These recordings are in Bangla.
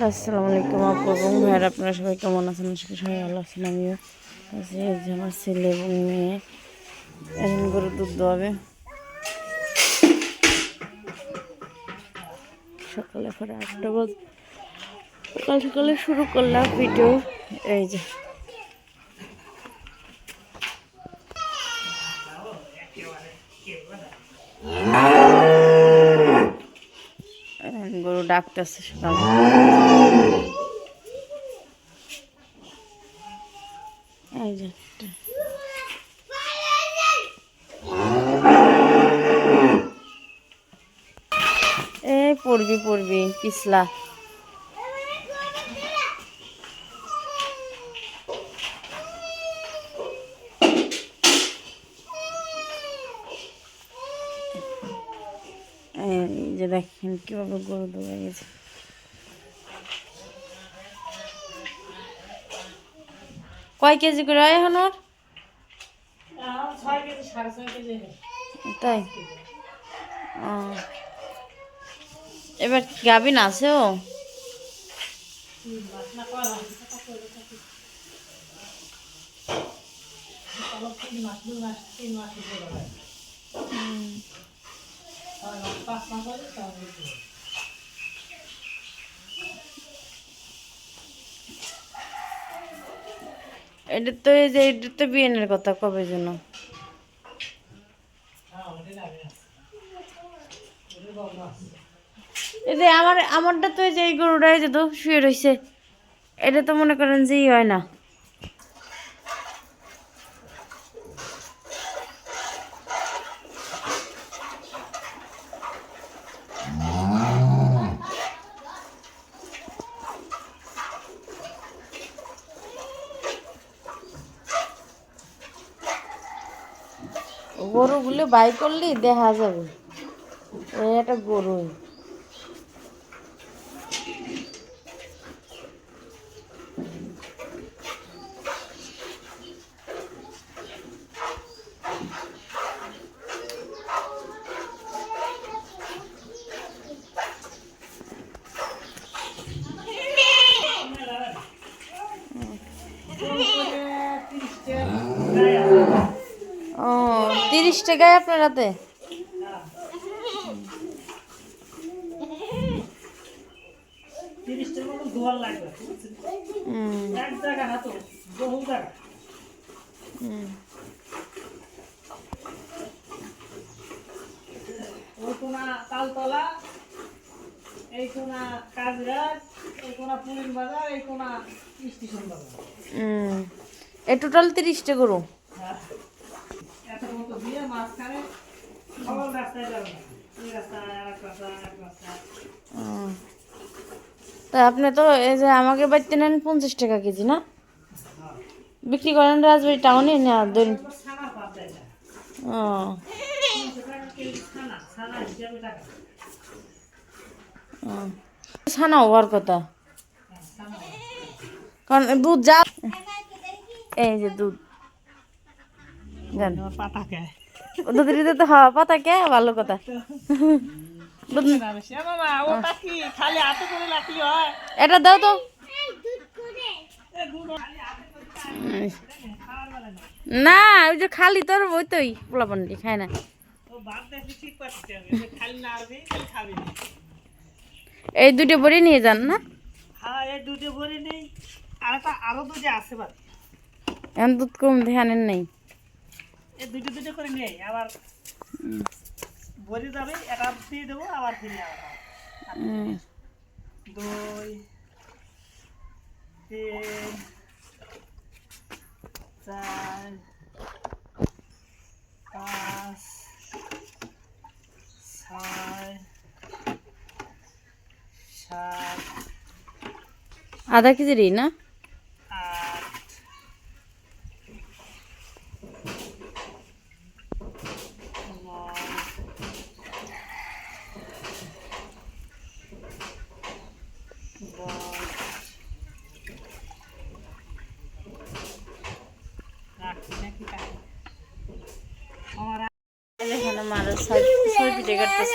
আসসালামু আলাইকুম আপু এবং ভাইয়ের, আপনারা সবাই কেমন আছেন? আজকে সবাই ভালো আছেন, আমিও আছি। আমার ছেলে এবং মেয়ে এখন গরু দুধ দোয়াবে। সকালে পরে আটটা বাজ। সকাল সকালে শুরু করলাম ভিডিও এই যে এখন গরু ডাকতেছে সকাল এই একটা। পড়বি পড়বি পিছলা এই যে দেখেন কীভাবে গরু দৌড়ে গেছে কয় কেজি করে হয় এখন ওর তাই এবার গাবিন আছে ও এটা তো এই যে, এটা তো বিয়েনের কথা, কবে যেন? এই যে, আমার, আমারটা তো এই যে, এই গরুটা এই যে তো শুয়ে রয়েছে এটা তো মনে করেন যে হয় না। গরুগুলো বাই করলি দেখা যাবে। এটা একটা গরু ও তিরিশ টাকায় আপনার হাতে? তালতলা এই কোনা এই কোনা পুলিন বাজার এই কোনা স্টেশন বাজার। হুম। এ টোটাল তিরিশটা গরু? হ্যাঁ। এত মতো দিয়ে মাঝখানে সকল রাস্তায় যাবে। তা আপনি তো এই যে আমাকে বাড়িতে নেন পঞ্চাশ টাকা কেজি, না বিক্রি করেন রাজবাড়ি টাউনে না না ও। ছানা হওয়ার কথা কারণ দুধ যা এই যে দুধ জান দুধ তো হওয়া পাতা কে ভালো কথা। এটা দাও তো। না ওই যে খালি তোর ওই তোই পোলাপান্ডি খায় না। এই দুটো বড়ি নিয়ে যান না? হ্যাঁ এখন দুধ কম ধ্যানের নেই। এই দুটো দুটো করে আবার দেবো, আবার আবার দুই, তিন, চার, পাঁচ, ছয়, সাত, আধা না?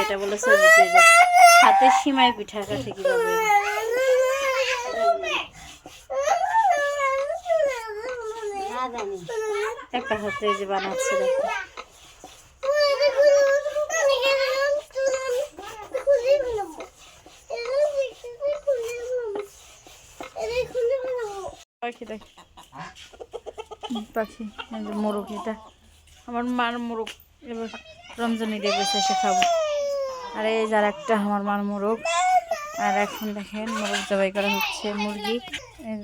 এটা বলে ছয় পিঠে হাতে সীমায় পিঠা কাটে কীভাবে একটা হাতে যে বানাচ্ছে দেখো। দেখ পাখি মোরগ এটা। আমার মার মোরগ। এবার রমজানি দিয়ে বেছে এসে খাব। আর এই যার একটা আমার মার মোরগ। আর এখন দেখেন মোরগ জবাই করা হচ্ছে, মুরগি।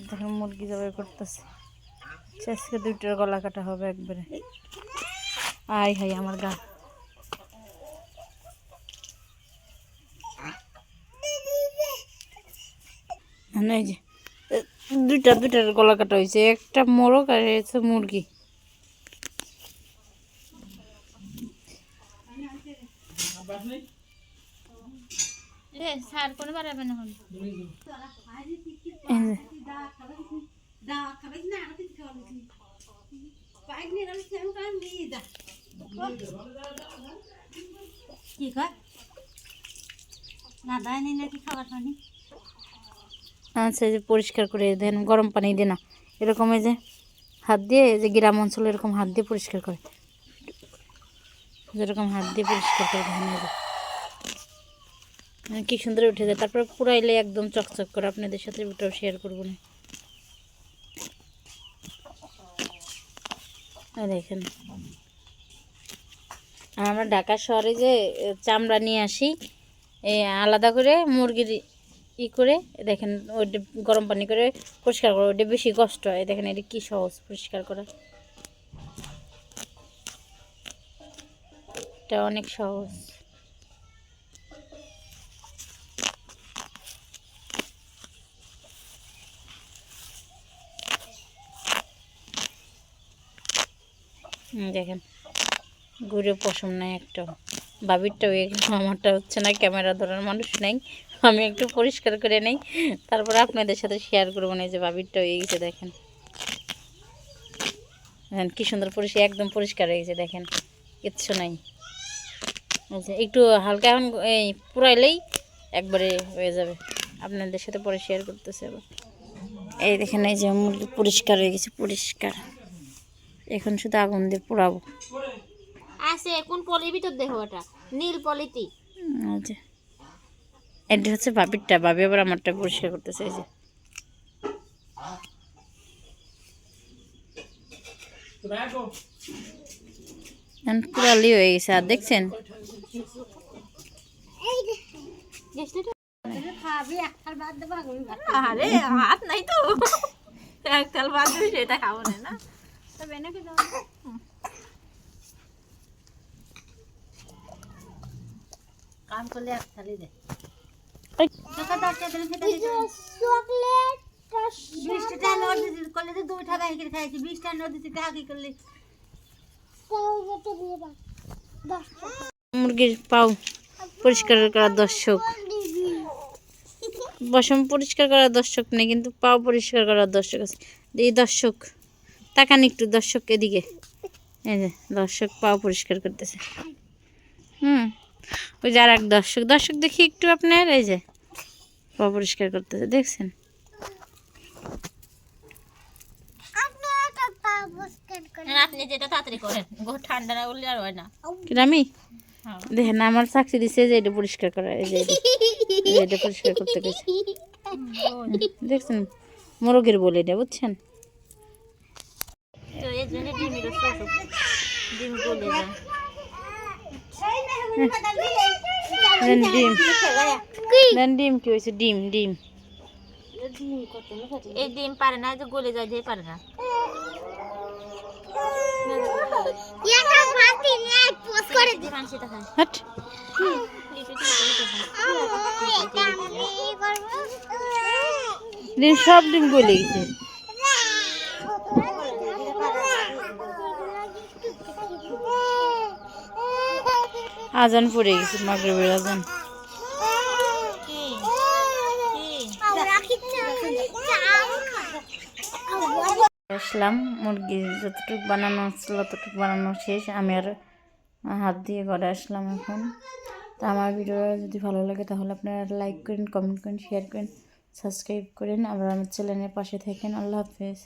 দেখেন মুরগি জবাই করতেছে। আজকে দুইটার গলা কাটা হবে একবারে। আই হাই আমার গা। এই যে দুইটা দুইটার গলা কাটা হয়েছে। একটা মোরগ আর হচ্ছে মুরগি। কি কয়? না দেয় নি নাকি খাবার পানি? আচ্ছা এই যে পরিষ্কার করে দেন গরম পানি দিয়ে না। এরকম এই যে হাত দিয়ে এই যে গ্রাম অঞ্চলে এরকম হাত দিয়ে পরিষ্কার করে। যেরকম হাত দিয়ে পরিষ্কার করে দেখেন এই যে। মানে কি সুন্দর উঠে যায়। তারপর পুরাইলে একদম চকচক করে। আপনাদের সাথে ওটাও শেয়ার করব না। দেখেন। আমরা ঢাকা শহরে যে চামড়া নিয়ে আসি এ, আলাদা করে মুরগির ই করে, দেখেন ওইটা গরম পানি করে পরিষ্কার করে, ওইটা বেশি কষ্ট হয়। দেখেন এটা কি সহজ পরিষ্কার করা। এটা অনেক সহজ। দেখেন ঘুরে পশম নাই একটা। বাবিরটা গেল আমারটা হচ্ছে না, ক্যামেরা ধরার মানুষ নাই। আমি একটু পরিষ্কার করে নেই। তারপরে আপনাদের সাথে শেয়ার করব না এই যে বাবিরটা হয়ে গেছে দেখেন। দেখেন কি সুন্দর পরিষ্কার একদম পরিষ্কার হয়ে গেছে দেখেন। কিচ্ছু নাই। যে একটু হালকা এখন এই পুরাইলেই একবারে হয়ে যাবে। আপনাদের সাথে পরে শেয়ার করতেছে আবার। এই দেখেন এই যে মুরগি পরিষ্কার হয়ে গেছে পরিষ্কার। এখন শুধু আগুন দিয়ে পোড়াবো। আছে কোন পলির ভিতর দেখো ওটা? নীল পলিতি। আচ্ছা এটা হচ্ছে বাবিরটা বাবি আবার আমারটা পরিষ্কার করতেছে এই যে। এখন পুরালি হয়ে গেছে আর দেখছেন? হাত নাই তো। এককাল বাদ দিবি সেটা খাব না না? তবে নাকি কাম করলে এক থালি দে। বিশটা নোট দিতে করলে তো দুই টাকা হিকে খাইছি বিশটা নোট দিতে টাকা কি করলি? মুরগির পাও পরিষ্কার করা দর্শক। বসম পরিষ্কার করা দর্শক নেই কিন্তু পাও পরিষ্কার করা দর্শক আছে। এই দর্শক তাকান একটু দর্শক এদিকে। এই যে দর্শক পাও পরিষ্কার করতেছে। হুম। ওই যে আর এক দর্শক দর্শক দেখি একটু আপনার এই যে পা পরিষ্কার করতেছে দেখছেন? আপনি যেটা তাড়াতাড়ি করেন গো ঠান্ডা না উঠলে আর হয় না। কিন্তু আমি হ্যাঁ। দেখেন আমার চাকরি দিছে যে এটা পরিষ্কার করা এই যে এটা। পরিষ্কার করতে গেছে। দেখছেন মোরগের বলে এটা বুঝছেন? তো এই জন্য ডিমের ডিম গলে যায়। দেন ডিম দেন ডিম কি হয়েছে? ডিম ডিম এই ডিম পারে না এই যে গলে যায় দিয়ে পারে না। ডিম সব ডিম গলে গেছে। আজান পড়ে গেছে, মাগরিবের আজান। আসলাম, মুরগি যতটুকু বানানো ছিল ততটুকু বানানো শেষ। আমি আর হাত দিয়ে ঘরে আসলাম এখন। তা আমার ভিডিও যদি ভালো লাগে তাহলে আপনারা লাইক করেন, কমেন্ট করেন শেয়ার করেন সাবস্ক্রাইব করেন। আবার আমার চ্যানেলের পাশে থাকেন। আল্লাহ হাফেজ।